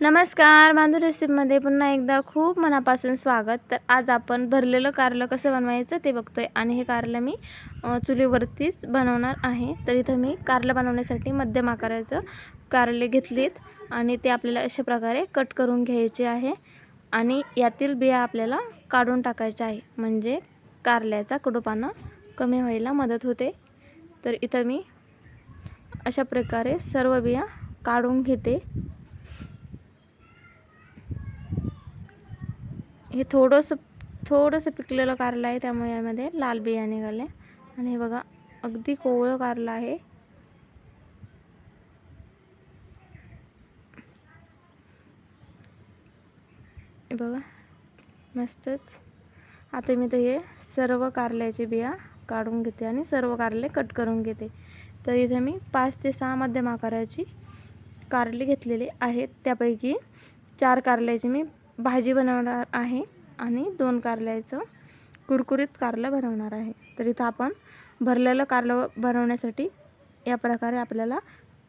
नमस्कार बांधू रेसिपीमध्ये पुन्हा एकदा खूप मनापासून स्वागत. तर आज आपण भरलेलं कारलं कसं बनवायचं ते बघतोय आणि हे कारलं मी चुलीवरतीच बनवणार आहे. तर इथं मी कारलं बनवण्यासाठी मध्यम आकाराचं कारले घेतलीत आणि ते आपल्याला अशा प्रकारे कट करून घ्यायचे आहे आणि यातील बिया आपल्याला काढून टाकायच्या आहे. म्हणजे कारल्याचा कडूपानं कमी व्हायला मदत होते. तर इथं मी अशा प्रकारे सर्व बिया काढून घेते. हे थोडंसं थोडंसं पिकलेलं कारलं आहे त्यामुळे यामध्ये लाल बिया निघाल्या आणि हे बघा अगदी कोवळं कारलं आहे. बघा मस्तच. आता मी तर हे सर्व कारल्याचे बिया काढून घेते आणि सर्व कारले कट करून घेते. तर इथे मी पाच ते सहा मध्यम आकाराची कारले घेतलेले आहेत. त्यापैकी चार कारल्याची मी भाजी बनवणार आहे आणि दोन कारल्याचं कुरकुरीत कारलं बनवणार आहे. तर इथं आपण भरलेलं कारलं बनवण्यासाठी या प्रकारे आपल्याला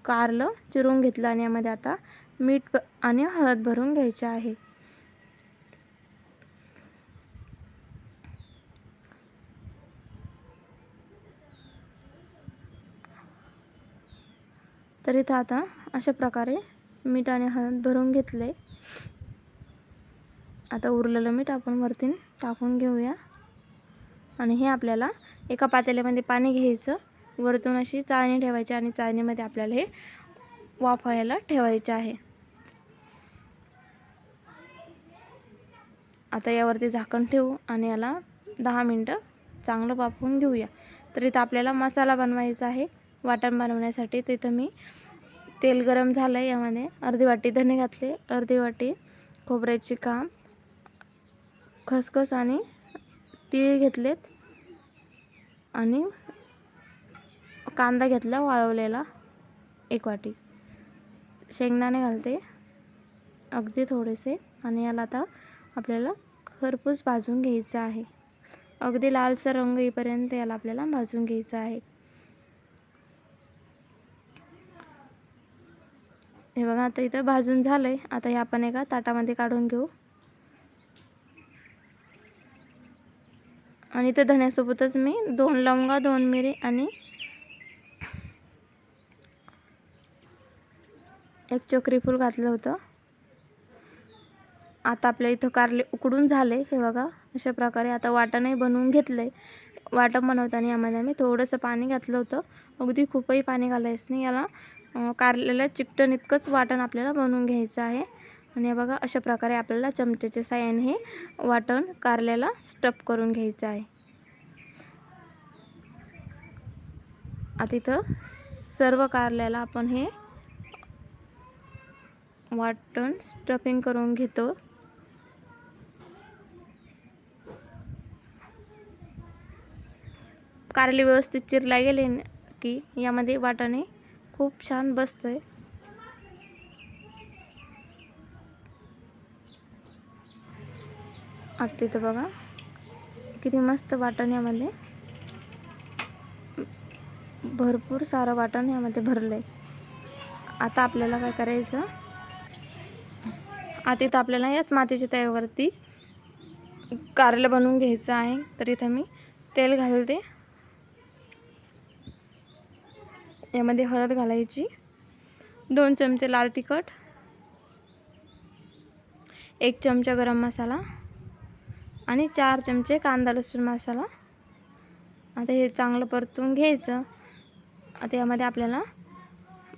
कारलं चिरून घेतलं आणि यामध्ये आता मीठ आणि हळद भरून घ्यायचे आहे. तर इथं आता अशा प्रकारे मीठ आणि हळद भरून घेतले. आता उरलेलं मीठ आपण वरती टाकून घेऊया. आणि हे आपल्याला एका पातेल्यामध्ये पाणी घ्यायचं. वरतून अशी चाळणी ठेवायची आणि चाळणीमध्ये आपल्याला हे वाफवायला ठेवायचे आहे. आता यावरती झाकण ठेवू आणि याला दहा मिनटं चांगलं वाफवून घेऊया. तर इथं आपल्याला मसाला बनवायचा आहे. वाटण बनवण्यासाठी तिथं मी तेल गरम झालं आहे यामध्ये अर्धी वाटी धणे घातले. अर्धी वाटी खोबऱ्याची काम खसखस आणि तीळ घेतलेत. आणि कांदा घेतला वाळवलेला एक वाटी. शेंगदाणे घालते अगदी थोडेसे. आणि याला आता आपल्याला खरपूस भाजून घ्यायचं आहे. अगदी लालसर रंग येईपर्यंत याला आपल्याला भाजून घ्यायचं आहे. हे बघा आता इथं भाजून झालं आहे आता हे आपण एका ताटामध्ये काढून घेऊ. आणि त्या धण्यासोबतच मी दोन लवंगा दोन मिरी आणि एक चक्री फूल घातलं होतं. आता आपल्या इथं कारले उकडून झाले हे बघा. अशा प्रकारे आता वाटणही बनवून घेतलं. आहे वाटण बनवताना यामध्ये आम्ही थोडंसं पाणी घातलं होतं. अगदी खूपही पाणी घालायचं नाही. याला कारलेलं चिकटन इतकंच वाटण आपल्याला बनवून घ्यायचं आहे. आणि हे बघा अशा प्रकारे आपल्याला चमच्याच्या साह्याने हे वाटण कारल्याला स्टप करून घ्यायचं आहे. आता इथं सर्व कारल्याला आपण हे वाटण स्टफिंग करून घेतो. कारले व्यवस्थित चिरला गेले की यामध्ये वाटाणे खूप छान बसतं आहे आता तिथं बघा. किती मस्त वाटण यामध्ये. भरपूर सारं वाटण यामध्ये भरलं आहे आता आपल्याला काय करायचं? आता इथं आपल्याला याच मातीच्या तयावरती कारलं बनवून घ्यायचं आहे. तर इथं मी तेल घालते. यामध्ये हळद घालायची. दोन चमचे लाल तिखट. एक चमचा गरम मसाला. आणि चार चमचे कांदा लसूण मसाला. आता हे चांगलं परतून घ्यायचं. आता यामध्ये आपल्याला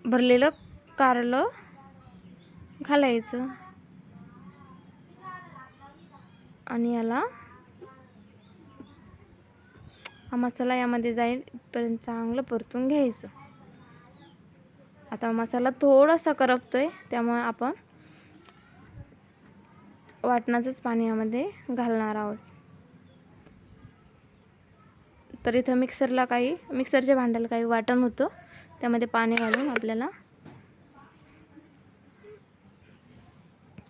भरलेलं कारलं घालायचं. आणि याला हा मसाला यामध्ये जाईलपर्यंत चांगलं परतून घ्यायचं. आता मसाला थोडासा करपतो आहे त्यामुळे आपण वाटणाचंच पाणी यामध्ये घालणार आहोत. तर इथं मिक्सरला काही मिक्सरच्या भांड्याला काही वाटण होतं. त्यामध्ये पाणी घालून आपल्याला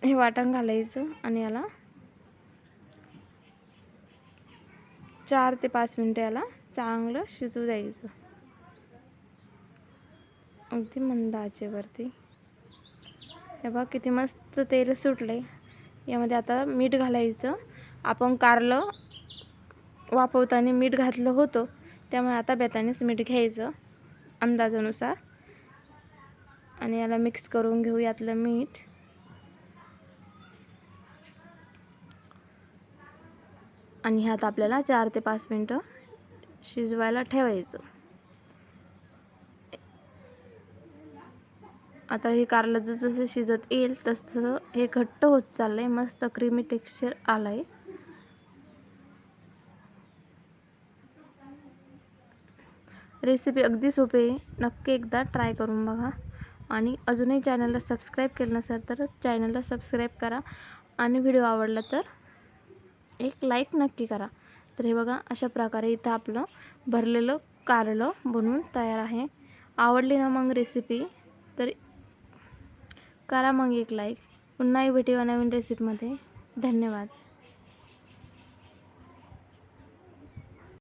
हे वाटण घालायचं आणि याला चार ते पाच मिनटं याला चांगलं शिजू द्यायचं. अगदी मंद आचेवरती. हे बघा किती मस्त तेल सुटले यामध्ये आता मीठ घालायचं. आपण कारलं वाफवताना मीठ घातलं होतं त्यामुळे आता बेतानेच मीठ घ्यायचं अंदाजानुसार. आणि याला मिक्स करून घेऊ यातलं मीठ. आणि ह्यात आपल्याला चार ते पाच मिनटं शिजवायला ठेवायचं. आता हे कारलं जसं जसं शिजत येईल तसं हे घट्ट होत चाललं आहे मस्त क्रीमी टेक्स्चर आलंय. रेसिपी अगदी सोपी आहे. नक्की एकदा ट्राय करून बघा. आणि अजूनही चॅनलला सबस्क्राईब केलं नसेल तर चॅनलला सबस्क्राईब करा. आणि व्हिडिओ आवडला तर एक लाईक नक्की करा. तर हे बघा अशा प्रकारे इथं आपलं भरलेलं कारलं बनवून तयार आहे. आवडली ना मग रेसिपी तर करा मग एक लाईक पुन्हा भेटूया नवीन रेसिपीमध्ये धन्यवाद.